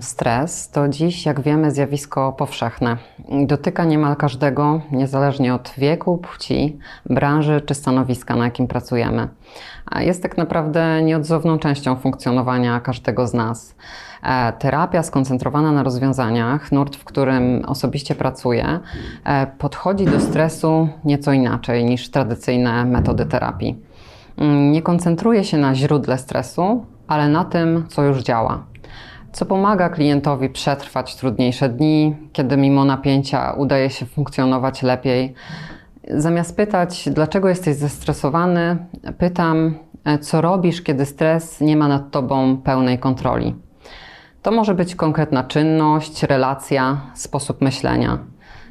Stres to dziś, jak wiemy, zjawisko powszechne. Dotyka niemal każdego, niezależnie od wieku, płci, branży czy stanowiska, na jakim pracujemy. Jest tak naprawdę nieodzowną częścią funkcjonowania każdego z nas. E, Terapia skoncentrowana na rozwiązaniach, nurt, w którym osobiście pracuję, e, podchodzi do stresu nieco inaczej niż tradycyjne metody terapii. Mm, Nie koncentruje się na źródle stresu, ale na tym, co już działa co pomaga klientowi przetrwać trudniejsze dni, kiedy mimo napięcia udaje się funkcjonować lepiej. Zamiast pytać, dlaczego jesteś zestresowany, pytam, e, co robisz, kiedy stres nie ma nad tobą pełnej kontroli. To może być konkretna czynność, relacja, sposób myślenia.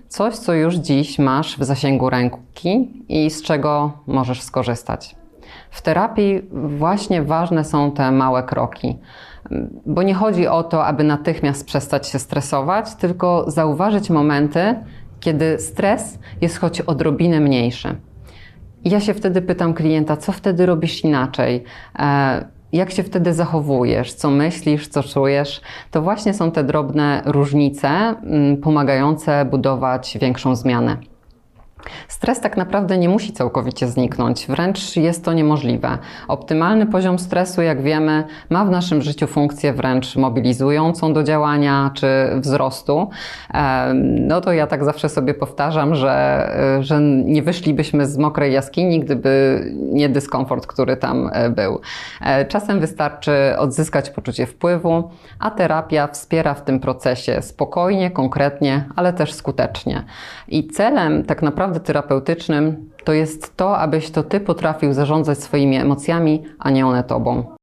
Coś, co już dziś masz w zasięgu ręki i z czego możesz skorzystać. W terapii właśnie ważne są te małe kroki, bo nie chodzi o to, aby natychmiast przestać się stresować, tylko zauważyć momenty, kiedy stres jest choć odrobinę mniejszy. Ja się wtedy pytam klienta, co wtedy robisz inaczej? E, Jak się wtedy zachowujesz? Co myślisz, co czujesz? To właśnie są te drobne różnice mm, pomagające budować większą zmianę. Stres tak naprawdę nie musi całkowicie zniknąć, wręcz jest to niemożliwe. Optymalny poziom stresu, jak wiemy, ma w naszym życiu funkcję wręcz mobilizującą do działania czy wzrostu. No to ja tak zawsze sobie powtarzam, że, y, że nie wyszlibyśmy z mokrej jaskini, gdyby nie dyskomfort, który tam e, był. E, Czasem wystarczy odzyskać poczucie wpływu, a terapia wspiera w tym procesie spokojnie, konkretnie, ale też skutecznie. I celem tak naprawdę terapeutycznym to jest to, abyś to ty potrafił zarządzać swoimi emocjami, a nie one tobą.